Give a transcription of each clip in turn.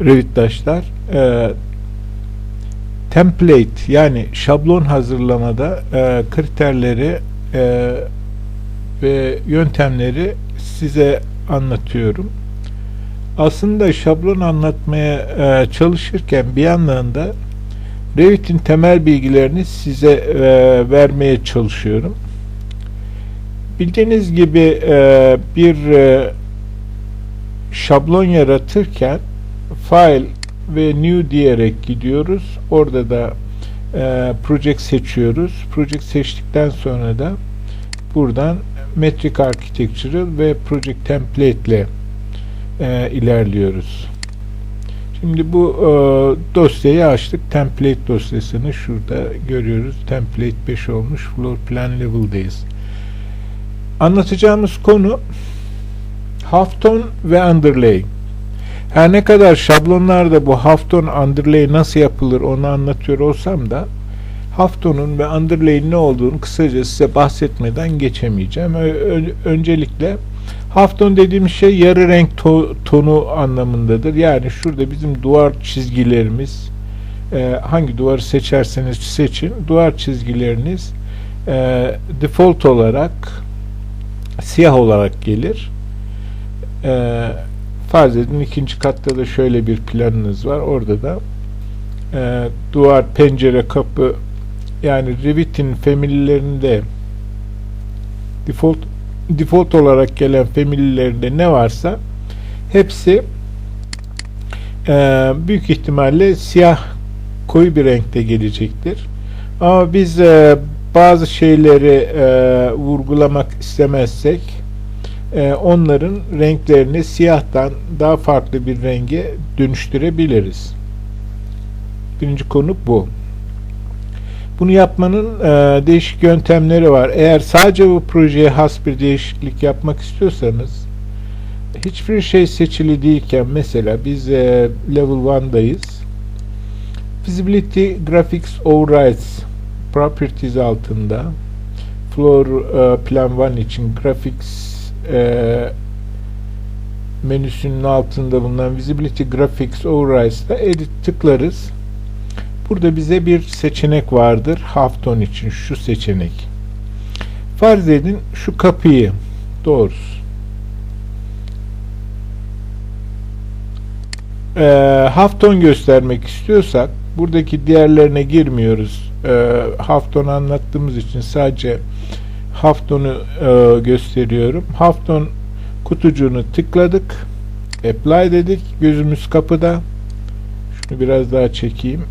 Revit'taşlar e, template yani şablon hazırlamada e, kriterleri e, ve yöntemleri size anlatıyorum. Aslında şablon anlatmaya e, çalışırken bir yandan da Revit'in temel bilgilerini size e, vermeye çalışıyorum. Bildiğiniz gibi e, bir e, şablon yaratırken file ve new diyerek gidiyoruz. Orada da e, project seçiyoruz. Project seçtikten sonra da buradan metric architectural ve project template ile e, ilerliyoruz. Şimdi bu e, dosyayı açtık. Template dosyasını şurada görüyoruz. Template 5 olmuş. Floor plan level'dayız. Anlatacağımız konu halftone ve underlay. Her ne kadar şablonlarda bu halftone underlay nasıl yapılır onu anlatıyor olsam da halftone'un ve underlay'in ne olduğunu kısaca size bahsetmeden geçemeyeceğim. Öncelikle halftone dediğimiz şey yarı renk to- tonu anlamındadır. Yani şurada bizim duvar çizgilerimiz e, hangi duvarı seçerseniz seçin duvar çizgileriniz e, default olarak siyah olarak gelir. E, farz edin ikinci katta da şöyle bir planınız var. Orada da e, duvar, pencere, kapı yani Revit'in family'lerinde default default olarak gelen family'lerinde ne varsa hepsi e, büyük ihtimalle siyah koyu bir renkte gelecektir. Ama biz e, bazı şeyleri e, vurgulamak istemezsek e, onların renklerini siyahtan daha farklı bir renge dönüştürebiliriz. Birinci konu bu. Bunu yapmanın e, değişik yöntemleri var. Eğer sadece bu projeye has bir değişiklik yapmak istiyorsanız hiçbir şey seçili değilken mesela biz e, level 1'dayız. Visibility Graphics Overrides Properties altında Floor e, Plan 1 için Graphics e, menüsünün altında bulunan Visibility Graphics Overrides'da Edit tıklarız. Burada bize bir seçenek vardır. Halftone için şu seçenek. Farz edin şu kapıyı doğrusu. Ee, halftone göstermek istiyorsak buradaki diğerlerine girmiyoruz. Ee, halftone anlattığımız için sadece halftone'u e, gösteriyorum. Halftone kutucuğunu tıkladık. Apply dedik. Gözümüz kapıda. Şunu biraz daha çekeyim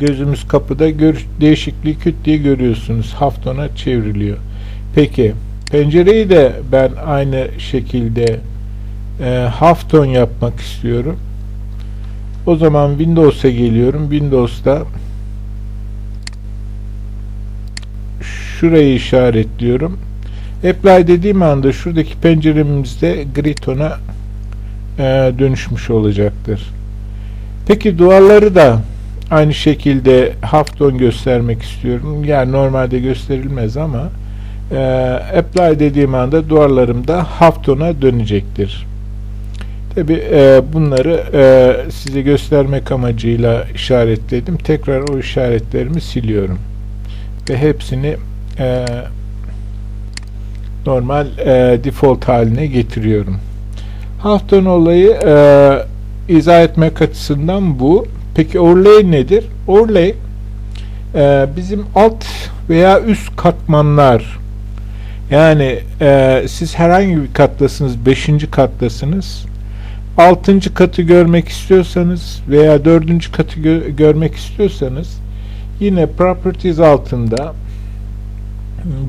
gözümüz kapıda gör, değişikliği küt diye görüyorsunuz. Haftona çevriliyor. Peki pencereyi de ben aynı şekilde e, hafton yapmak istiyorum. O zaman Windows'a geliyorum. Windows'ta şurayı işaretliyorum. Apply dediğim anda şuradaki penceremizde gri tona e, dönüşmüş olacaktır. Peki duvarları da aynı şekilde hafton göstermek istiyorum. Yani normalde gösterilmez ama e, apply dediğim anda duvarlarımda haftona dönecektir. Tabi e, bunları e, size göstermek amacıyla işaretledim. Tekrar o işaretlerimi siliyorum. Ve hepsini e, normal e, default haline getiriyorum. Hafton olayı e, izah etmek açısından bu. Peki overlay nedir? Overlay e, bizim alt veya üst katmanlar yani e, siz herhangi bir kattasınız, beşinci kattasınız. Altıncı katı görmek istiyorsanız veya dördüncü katı gö görmek istiyorsanız yine properties altında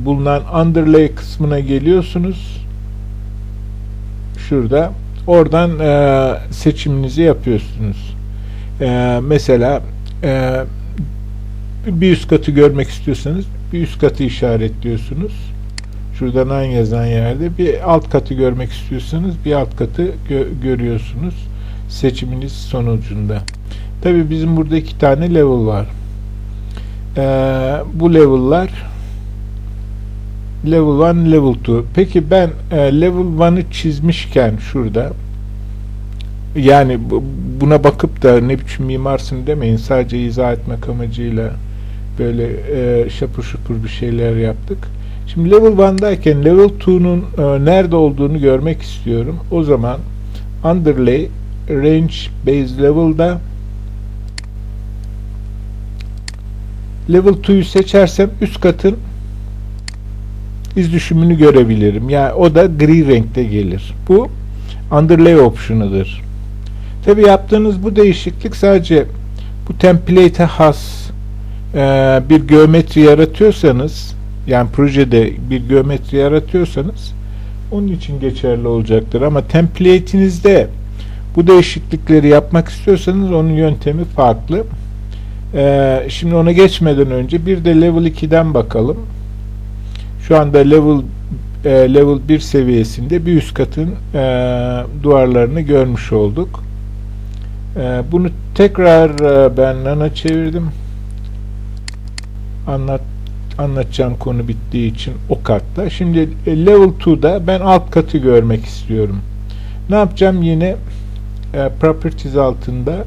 bulunan underlay kısmına geliyorsunuz. Şurada. Oradan e, seçiminizi yapıyorsunuz. Ee, mesela e, bir üst katı görmek istiyorsanız bir üst katı işaretliyorsunuz. Şuradan aynı yazan yerde bir alt katı görmek istiyorsanız bir alt katı gö görüyorsunuz seçiminiz sonucunda. Tabi bizim burada iki tane level var. Ee, bu level'lar level 1, level 2. Peki ben e, level 1'ı çizmişken şurada yani bu- buna bakıp da ne biçim mimarsın demeyin. Sadece izah etmek amacıyla böyle e, şapur şupur bir şeyler yaptık. Şimdi level 1'dayken level 2'nun e, nerede olduğunu görmek istiyorum. O zaman underlay range base level'da level 2'yu seçersem üst katın iz düşümünü görebilirim. Yani o da gri renkte gelir. Bu underlay option'ıdır. Tabi yaptığınız bu değişiklik sadece bu template'e has e, bir geometri yaratıyorsanız yani projede bir geometri yaratıyorsanız onun için geçerli olacaktır. Ama template'inizde bu değişiklikleri yapmak istiyorsanız onun yöntemi farklı. E, şimdi ona geçmeden önce bir de level 2'den bakalım. Şu anda level e, level 1 seviyesinde bir üst katın e, duvarlarını görmüş olduk. E, bunu tekrar e, ben nana çevirdim. Anlat anlatacağım konu bittiği için o katta. Şimdi e, level 2'da ben alt katı görmek istiyorum. Ne yapacağım? Yine e, properties altında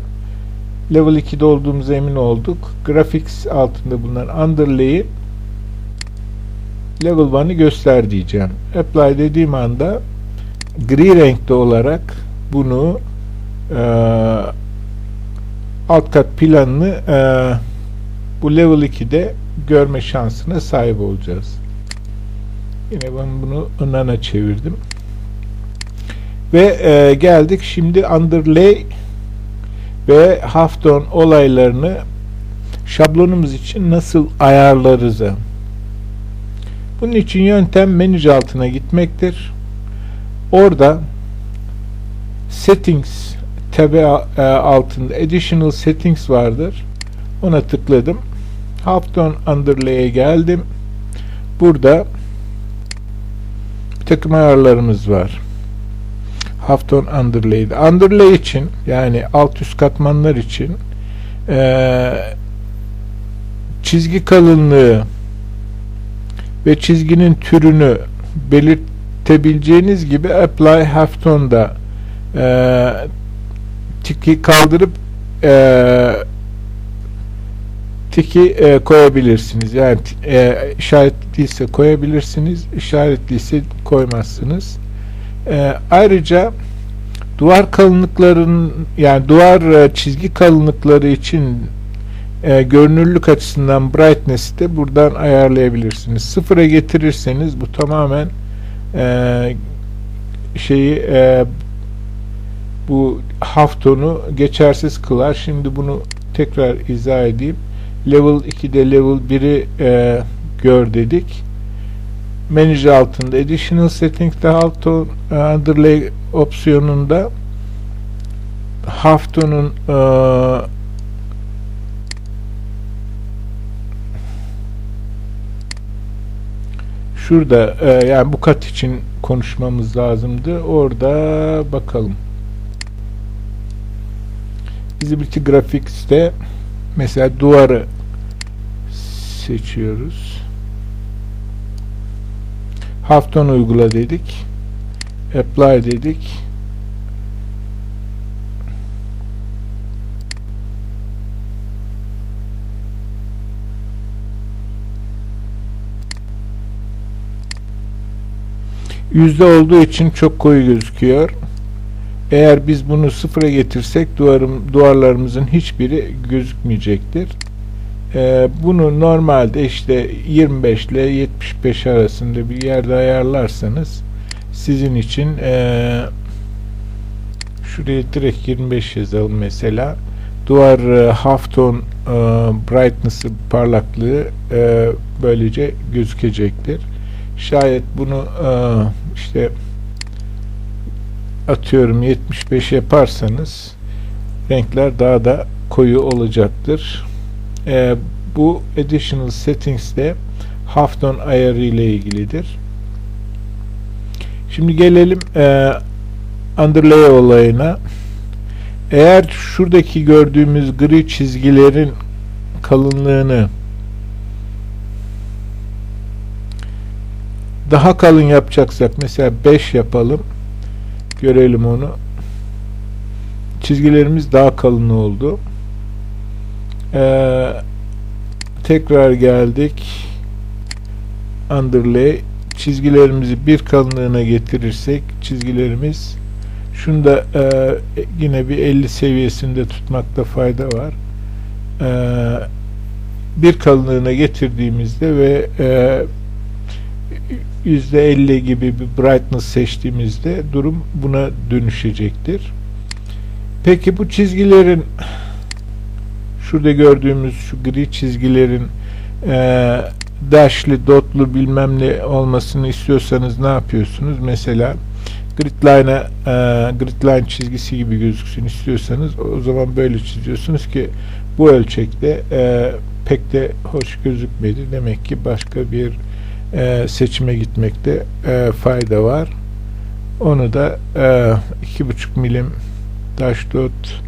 level 2'de olduğumuza emin olduk. Graphics altında bulunan underlay'i level 1'ı göster diyeceğim. Apply dediğim anda gri renkte olarak bunu e, alt kat planını e, bu level 2'de görme şansına sahip olacağız. Yine ben bunu nana çevirdim. Ve e, geldik şimdi underlay ve Hafton olaylarını şablonumuz için nasıl ayarlarız'a. Bunun için yöntem menücü altına gitmektir. Orada settings tabi e, altında additional settings vardır. Ona tıkladım. Halfton underlay'e geldim. Burada bir takım ayarlarımız var. Halfton underlay'de. Underlay için yani alt üst katmanlar için e, çizgi kalınlığı ve çizginin türünü belirtebileceğiniz gibi apply halfton'da e, tiki kaldırıp e, tiki e, koyabilirsiniz. Yani e, işaretliyse koyabilirsiniz, işaretliyse koymazsınız. E, ayrıca duvar kalınlıkların yani duvar e, çizgi kalınlıkları için e, görünürlük açısından brightness'i de buradan ayarlayabilirsiniz. Sıfıra getirirseniz bu tamamen e, şeyi e, bu haftonu geçersiz kılar. Şimdi bunu tekrar izah edeyim. Level 2'de level 1'i e, gör dedik. Manager altında Additional Settings'te Halfton e, Underlay opsiyonunda Hafton'un e, şurada e, yani bu kat için konuşmamız lazımdı. Orada bakalım. Visibility Graphics'te mesela duvarı seçiyoruz. Hafton uygula dedik. Apply dedik. Yüzde olduğu için çok koyu gözüküyor. Eğer biz bunu sıfıra getirsek duvarım, duvarlarımızın hiçbiri gözükmeyecektir. Ee, bunu normalde işte 25 ile 75 arasında bir yerde ayarlarsanız sizin için ee, şuraya direkt 25 yazalım mesela duvar e, halftone e, brightness'ı parlaklığı e, böylece gözükecektir. Şayet bunu e, işte atıyorum 75 yaparsanız renkler daha da koyu olacaktır. E, bu additional settings de Halfton ayarı ile ilgilidir. Şimdi gelelim e, underlay olayına. Eğer şuradaki gördüğümüz gri çizgilerin kalınlığını daha kalın yapacaksak mesela 5 yapalım görelim onu çizgilerimiz daha kalın oldu. Ee, tekrar geldik. Underlay çizgilerimizi bir kalınlığına getirirsek çizgilerimiz şunda e, yine bir 50 seviyesinde tutmakta fayda var. Ee, bir kalınlığına getirdiğimizde ve e, %50 gibi bir brightness seçtiğimizde durum buna dönüşecektir. Peki bu çizgilerin şurada gördüğümüz şu gri çizgilerin e, dashli, dotlu bilmem ne olmasını istiyorsanız ne yapıyorsunuz? Mesela grid line'a e, grid line çizgisi gibi gözüksün istiyorsanız o zaman böyle çiziyorsunuz ki bu ölçekte e, pek de hoş gözükmedi. Demek ki başka bir e, seçime gitmekte e, fayda var. Onu da e, 2.5 milim dash dot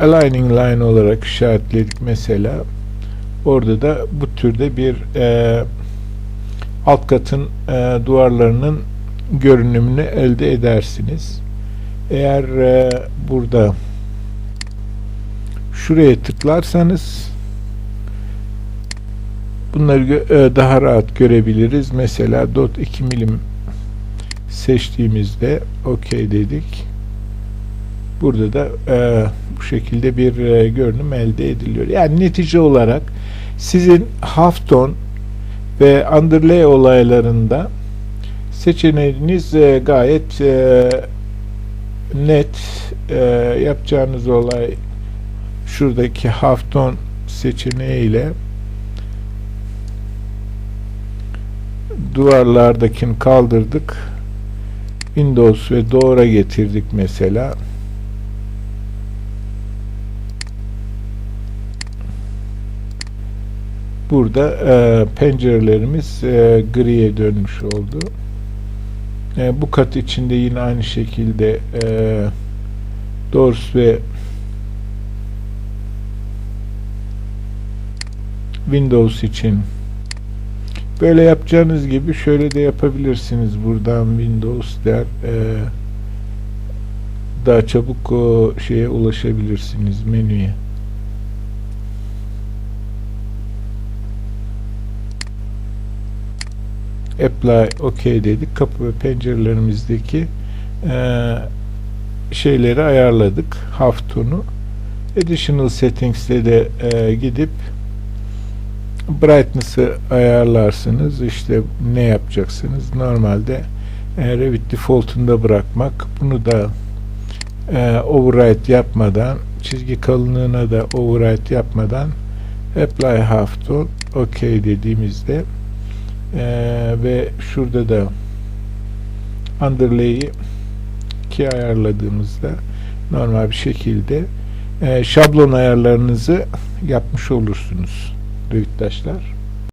aligning line olarak işaretledik mesela. Orada da bu türde bir e, alt katın e, duvarlarının görünümünü elde edersiniz. Eğer e, burada şuraya tıklarsanız bunları e, daha rahat görebiliriz. Mesela dot 2 milim seçtiğimizde OK dedik. Burada da e, bu şekilde bir e, görünüm elde ediliyor. Yani netice olarak sizin halftone ve underlay olaylarında seçeneğiniz e, gayet e, net e, yapacağınız olay şuradaki halftone seçeneğiyle duvarlardakini kaldırdık. Windows ve doğru getirdik mesela. Burada e, pencerelerimiz e, griye dönmüş oldu. E, bu kat içinde yine aynı şekilde e, doors ve Windows için böyle yapacağınız gibi şöyle de yapabilirsiniz. Buradan Windows der e, daha çabuk o şeye ulaşabilirsiniz menüye. Apply OK dedik. Kapı ve pencerelerimizdeki e, şeyleri ayarladık. Haftonu. Additional Settings'te de e, gidip brightness'ı ayarlarsınız. İşte ne yapacaksınız? Normalde e, Revit default'unda bırakmak. Bunu da e, override yapmadan çizgi kalınlığına da override yapmadan apply halftone OK dediğimizde ee, ve şurada da underlay'i ki ayarladığımızda normal bir şekilde e, şablon ayarlarınızı yapmış olursunuz Revit'taşlar.